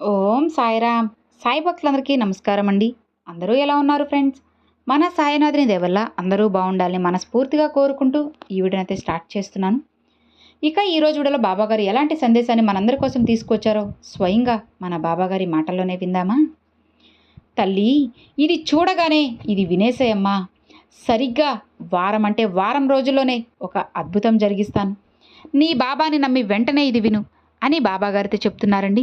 ఓం సాయిరామ్ సాయి భక్తులందరికీ నమస్కారం అండి అందరూ ఎలా ఉన్నారు ఫ్రెండ్స్? మన సాయినాథుని దేవల్ల అందరూ బాగుండాలని మనస్ఫూర్తిగా కోరుకుంటూ ఈ వీడియోనైతే స్టార్ట్ చేస్తున్నాను. ఇక ఈ రోజు వీడియోలో బాబాగారు ఎలాంటి సందేశాన్ని మనందరి కోసం తీసుకొచ్చారో స్వయంగా మన బాబాగారి మాటల్లోనే విందామా? తల్లి ఇది చూడగానే ఇది వినేసేయమ్మా. సరిగ్గా వారం అంటే వారం రోజుల్లోనే ఒక అద్భుతం జరిగిస్తాను. నీ బాబాని నమ్మి వెంటనే ఇది విను అని బాబాగారితో చెప్తున్నారండి.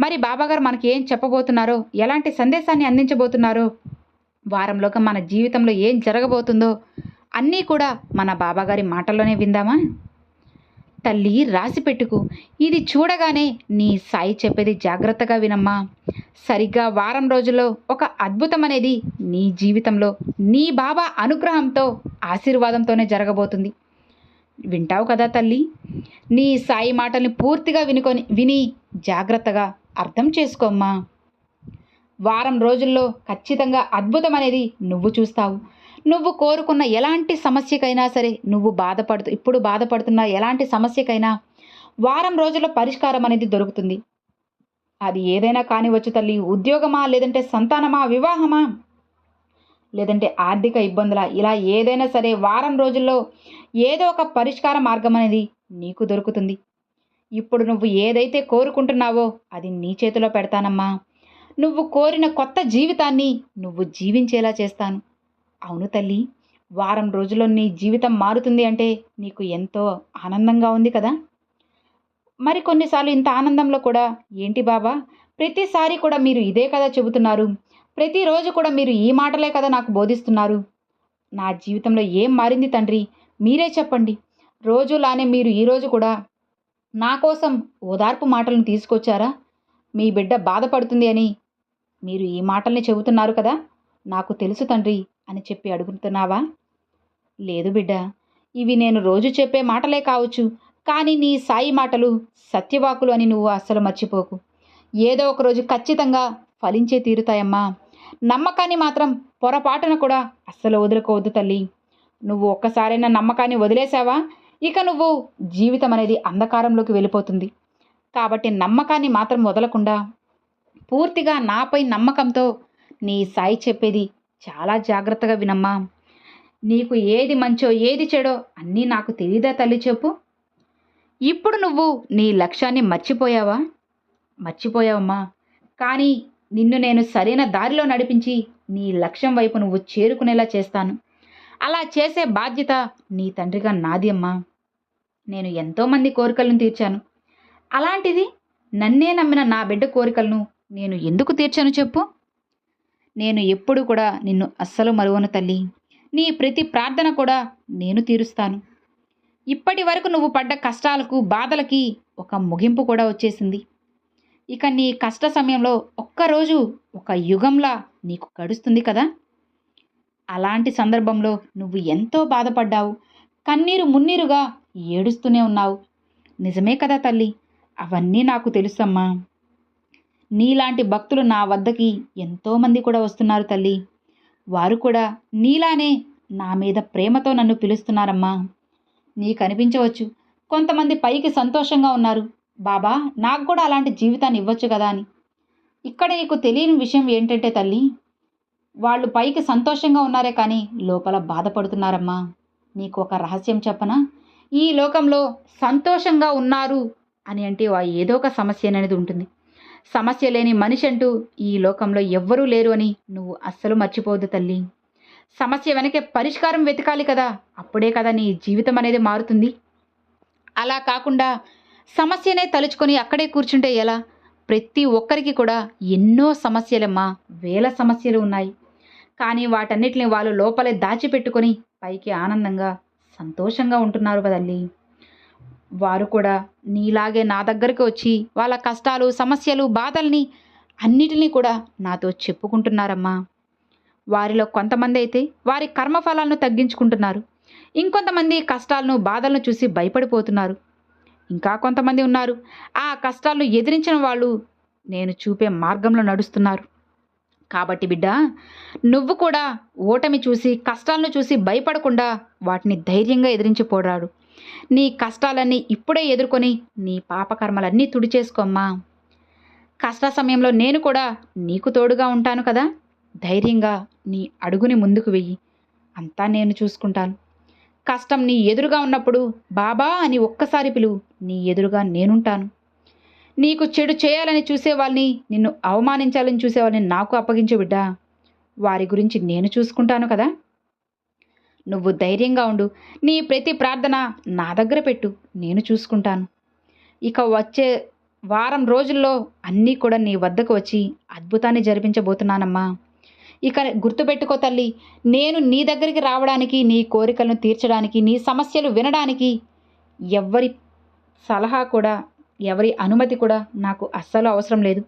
మరి బాబాగారు మనకి ఏం చెప్పబోతున్నారో? ఎలాంటి సందేశాన్ని అందించబోతున్నారో? వారంలోగా మన జీవితంలో ఏం జరగబోతుందో అన్నీ కూడా మన బాబాగారి మాటల్లోనే విందామా? తల్లి రాసి పెట్టుకు. ఇది చూడగానే నీ సాయి చెప్పేది జాగ్రత్తగా వినమ్మా. సరిగ్గా వారం రోజుల్లో ఒక అద్భుతం అనేది నీ జీవితంలో నీ బాబా అనుగ్రహంతో ఆశీర్వాదంతోనే జరగబోతుంది. వింటావు కదా తల్లి? నీ సాయి మాటల్ని పూర్తిగా వినుకొని విని జాగ్రత్తగా అర్థం చేసుకోమ్మా. వారం రోజుల్లో ఖచ్చితంగా అద్భుతం అనేది నువ్వు చూస్తావు. నువ్వు కోరుకున్న ఎలాంటి సమస్యకైనా సరే నువ్వు బాధపడుతూ ఇప్పుడు బాధపడుతున్న ఎలాంటి సమస్యకైనా వారం రోజుల్లో పరిష్కారం అనేది దొరుకుతుంది. అది ఏదైనా కానివచ్చు తల్లి ఉద్యోగమా లేదంటే సంతానమా వివాహమా? లేదంటే ఆర్థిక ఇబ్బందుల? ఇలా ఏదైనా సరే వారం రోజుల్లో ఏదో ఒక పరిష్కార మార్గం అనేది నీకు దొరుకుతుంది. ఇప్పుడు నువ్వు ఏదైతే కోరుకుంటున్నావో అది నీ చేతిలో పెడతానమ్మా. నువ్వు కోరిన కొత్త జీవితాన్ని నువ్వు జీవించేలా చేస్తాను. అవును తల్లి వారం రోజుల్లో నీ జీవితం మారుతుంది అంటే నీకు ఎంతో ఆనందంగా ఉంది కదా? మరి కొన్నిసార్లు ఇంత ఆనందంలో కూడా ఏంటి బాబా? ప్రతిసారి కూడా మీరు ఇదే కదా చెబుతున్నారు. ప్రతిరోజు కూడా మీరు ఈ మాటలే కదా నాకు బోధిస్తున్నారు. నా జీవితంలో ఏం మారింది తండ్రి? మీరే చెప్పండి. రోజులానే మీరు ఈరోజు కూడా నా కోసం ఓదార్పు మాటలను తీసుకొచ్చారా? మీ బిడ్డ బాధపడుతుంది అని. మీరు ఈ మాటల్ని చెబుతున్నారు కదా? నాకు తెలుసు తండ్రి అని చెప్పి అడుగుతున్నావా? లేదు బిడ్డ ఇవి నేను రోజు చెప్పే మాటలే కావచ్చు కానీ నీ సాయి మాటలు సత్యవాకులు అని నువ్వు అస్సలు మర్చిపోకు. ఏదో ఒక రోజు ఖచ్చితంగా ఫలించే తీరుతాయమ్మా. నమ్మకాన్ని మాత్రం పొరపాటున కూడా అస్సలు వదులుకోవద్దు తల్లి. నువ్వు ఒక్కసారైనా నమ్మకాన్ని వదిలేసావా ఇక నువ్వు జీవితం అనేది అంధకారంలోకి వెళ్ళిపోతుంది. కాబట్టి నమ్మకాన్ని మాత్రం వదలకుండా పూర్తిగా నాపై నమ్మకంతో నీ సాయి చెప్పేది చాలా జాగ్రత్తగా వినమ్మా. నీకు ఏది మంచో ఏది చెడో అన్నీ నాకు తెలియదా తల్లి చెప్పు. ఇప్పుడు నువ్వు నీ లక్ష్యాన్ని మర్చిపోయావా? మర్చిపోయావమ్మా. కానీ నిన్ను నేను సరైన దారిలో నడిపించి నీ లక్ష్యం వైపు నువ్వు చేరుకునేలా చేస్తాను. అలా చేసే బాధ్యత నీ తండ్రిగా నాది అమ్మా. నేను ఎంతోమంది కోరికలను తీర్చాను. అలాంటిది నన్నే నమ్మిన నా బిడ్డ కోరికలను నేను ఎందుకు తీర్చాను చెప్పు? నేను ఎప్పుడు కూడా నిన్ను అస్సలు మరువను తల్లి. నీ ప్రతి ప్రార్థన కూడా నేను తీరుస్తాను. ఇప్పటి వరకు నువ్వు పడ్డ కష్టాలకు బాధలకి ఒక ముగింపు కూడా వచ్చేసింది. ఇక నీ కష్ట సమయంలో ఒక్కరోజు ఒక యుగంలా నీకు గడుస్తుంది కదా? అలాంటి సందర్భంలో నువ్వు ఎంతో బాధపడ్డావు. కన్నీరు మున్నీరుగా ఏడుస్తూనే ఉన్నావు. నిజమే కదా తల్లి అవన్నీ నాకు తెలుసమ్మా. నీలాంటి భక్తులు నా వద్దకి ఎంతోమంది కూడా వస్తున్నారు తల్లి. వారు కూడా నీలానే నా మీద ప్రేమతో నన్ను పిలుస్తున్నారమ్మా. నీకు అనిపించవచ్చు కొంతమంది పైకి సంతోషంగా ఉన్నారు. బాబా నాకు కూడా అలాంటి జీవితాన్ని ఇవ్వచ్చు కదా అని. ఇక్కడ నీకు తెలియని విషయం ఏంటంటే తల్లి వాళ్ళు పైకి సంతోషంగా ఉన్నారే కానీ లోపల బాధపడుతున్నారమ్మా. నీకు ఒక రహస్యం చెప్పనా? ఈ లోకంలో సంతోషంగా ఉన్నారు అని అంటే వా- ఏదో ఒక సమస్య అనేది ఉంటుంది. సమస్య లేని మనిషి అంటూ ఈ లోకంలో ఎవ్వరూ లేరు అని నువ్వు అస్సలు మర్చిపోవద్దు తల్లి. సమస్య వెనకే పరిష్కారం వెతకాలి కదా అప్పుడే కదా నీ జీవితం అనేది మారుతుంది. అలా కాకుండా సమస్యనే తలుచుకొని అక్కడే కూర్చుంటే ఎలా? ప్రతి ఒక్కరికి కూడా ఎన్నో సమస్యలమ్మా వేల సమస్యలు ఉన్నాయి. కానీ వాటన్నిటిని వాళ్ళు లోపలే దాచిపెట్టుకొని పైకి ఆనందంగా సంతోషంగా ఉంటున్నారు కదల్లి వారు కూడా నీలాగే నా దగ్గరికి వచ్చి వాళ్ళ కష్టాలు సమస్యలు బాధల్ని అన్నిటినీ కూడా నాతో చెప్పుకుంటున్నారమ్మా. వారిలో కొంతమంది అయితే వారి కర్మఫలాలను తగ్గించుకుంటున్నారు. ఇంకొంతమంది కష్టాలను బాధలను చూసి భయపడిపోతున్నారు. ఇంకా కొంతమంది ఉన్నారు. ఆ కష్టాలను ఎదిరించిన వాళ్ళు నేను చూపే మార్గంలో నడుస్తున్నారు. కాబట్టి బిడ్డ నువ్వు కూడా ఓటమి చూసి కష్టాలను చూసి భయపడకుండా వాటిని ధైర్యంగా ఎదిరించి పోరాడు. నీ కష్టాలన్నీ ఇప్పుడే ఎదుర్కొని నీ పాపకర్మలన్నీ తుడిచేసుకోమ్మా. కష్ట సమయంలో నేను కూడా నీకు తోడుగా ఉంటాను కదా. ధైర్యంగా నీ అడుగుని ముందుకు వెయ్యి. అంతా నేను చూసుకుంటాను. కష్టం నీ ఎదురుగా ఉన్నప్పుడు బాబా అని ఒక్కసారి పిలువు నీ ఎదురుగా నేనుంటాను. నీకు చెడు చేయాలని చూసేవాళ్ళని నిన్ను అవమానించాలని చూసేవాళ్ళని నాకు అప్పగించు బిడ్డా. వారి గురించి నేను చూసుకుంటాను కదా. నువ్వు ధైర్యంగా ఉండు. నీ ప్రతి ప్రార్థన నా దగ్గర పెట్టు. నేను చూసుకుంటాను. ఇక వచ్చే వారం రోజుల్లో అన్నీ కూడా నీ వద్దకు వచ్చి అద్భుతాన్ని జరిపించబోతున్నానమ్మా. ఇక గుర్తుపెట్టుకో తల్లి నేను నీ దగ్గరికి రావడానికి నీ కోరికలను తీర్చడానికి నీ సమస్యలు వినడానికి ఎవ్వరి సలహా కూడా ఎవరి అనుమతి కూడా నాకు అస్సలు అవసరం లేదు.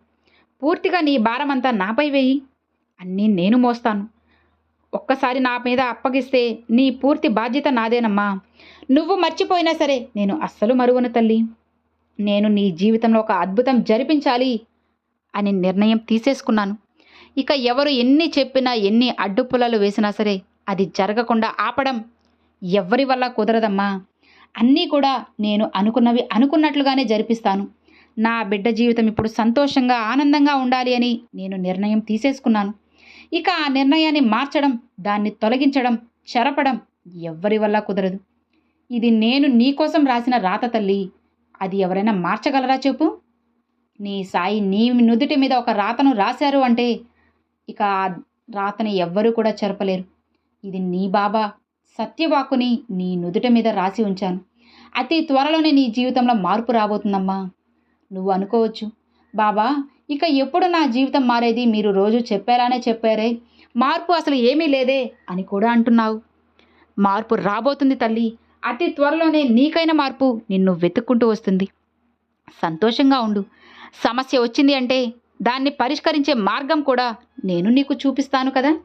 పూర్తిగా నీ భారమంతా నాపై వేయి. అన్నీ నేను మోస్తాను. ఒక్కసారి నా మీద అప్పగిస్తే నీ పూర్తి బాధ్యత నాదేనమ్మా. నువ్వు మర్చిపోయినా సరే నేను అస్సలు మరువను తల్లి. నేను నీ జీవితంలో ఒక అద్భుతం జరిపించాలి అని నిర్ణయం తీసేసుకున్నాను. ఇక ఎవరు ఎన్ని చెప్పినా ఎన్ని అడ్డుపుల్లలు వేసినా సరే అది జరగకుండా ఆపడం ఎవ్వరి వల్ల కుదరదమ్మా. అన్నీ కూడా నేను అనుకున్నవి అనుకున్నట్లుగానే జరిపిస్తాను. నా బిడ్డ జీవితం ఇప్పుడు సంతోషంగా ఆనందంగా ఉండాలి అని నేను నిర్ణయం తీసేసుకున్నాను. ఇక ఆ నిర్ణయాన్ని మార్చడం దాన్ని తొలగించడం చెరపడం ఎవ్వరి వల్ల కుదరదు. ఇది నేను నీకోసం రాసిన రాత తల్లి. అది ఎవరైనా మార్చగలరా చెప్పు? నీ సాయి నీ నుదుటి మీద ఒక రాతను రాశారు అంటే ఇక ఆ రాతని ఎవ్వరూ కూడా చెరపలేరు. ఇది నీ బాబా సత్యవాకుని నీ నుదుట మీద రాసి ఉంచాను. అతి త్వరలోనే నీ జీవితంలో మార్పు రాబోతుందమ్మా. నువ్వు అనుకోవచ్చు బాబా ఇక ఎప్పుడు నా జీవితం మారేది మీరు రోజు చెప్పారానే చెప్పారే. మార్పు అసలు ఏమీ లేదే అని కూడా అంటున్నావు. మార్పు రాబోతుంది తల్లి. అతి త్వరలోనే నీకైన మార్పు నిన్ను వెతుక్కుంటూ వస్తుంది. సంతోషంగా ఉండు. సమస్య వచ్చింది అంటే దాన్ని పరిష్కరించే మార్గం కూడా నేను నీకు చూపిస్తాను కదా.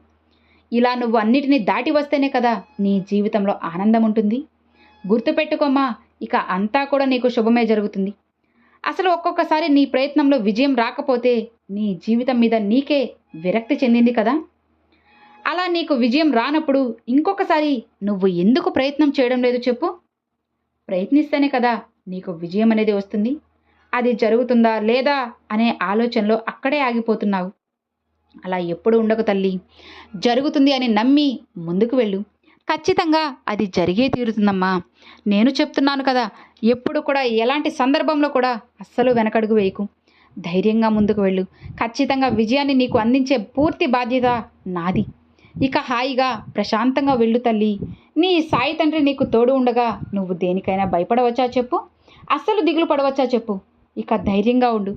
ఇలా నువ్వు అన్నిటినీ దాటి వస్తేనే కదా నీ జీవితంలో ఆనందం ఉంటుంది. గుర్తుపెట్టుకోమ్మా ఇక అంతా కూడా నీకు శుభమే జరుగుతుంది. అసలు ఒక్కొక్కసారి నీ ప్రయత్నంలో విజయం రాకపోతే నీ జీవితం మీద నీకే విరక్తి చెందింది కదా. అలా నీకు విజయం రానప్పుడు ఇంకొకసారి నువ్వు ఎందుకు ప్రయత్నం చేయడం లేదు చెప్పు. ప్రయత్నిస్తేనే కదా నీకు విజయం అనేది వస్తుంది. అది జరుగుతుందా లేదా అనే ఆలోచనలో అక్కడే ఆగిపోతున్నావు. అలా ఎప్పుడు ఉండకు తల్లి. జరుగుతుంది అని నమ్మి ముందుకు వెళ్ళు. ఖచ్చితంగా అది జరిగే తీరుతుందమ్మా. నేను చెప్తున్నాను కదా ఎప్పుడు కూడా ఎలాంటి సందర్భంలో కూడా అస్సలు వెనకడుగు వేయకు. ధైర్యంగా ముందుకు వెళ్ళు. ఖచ్చితంగా విజయాన్ని నీకు అందించే పూర్తి బాధ్యత నాది. ఇక హాయిగా ప్రశాంతంగా వెళ్ళు తల్లి. నీ సాయి తండ్రి నీకు తోడు ఉండగా నువ్వు దేనికైనా భయపడవచ్చా చెప్పు? అస్సలు దిగులు పడవచ్చా చెప్పు? ఇక ధైర్యంగా ఉండు.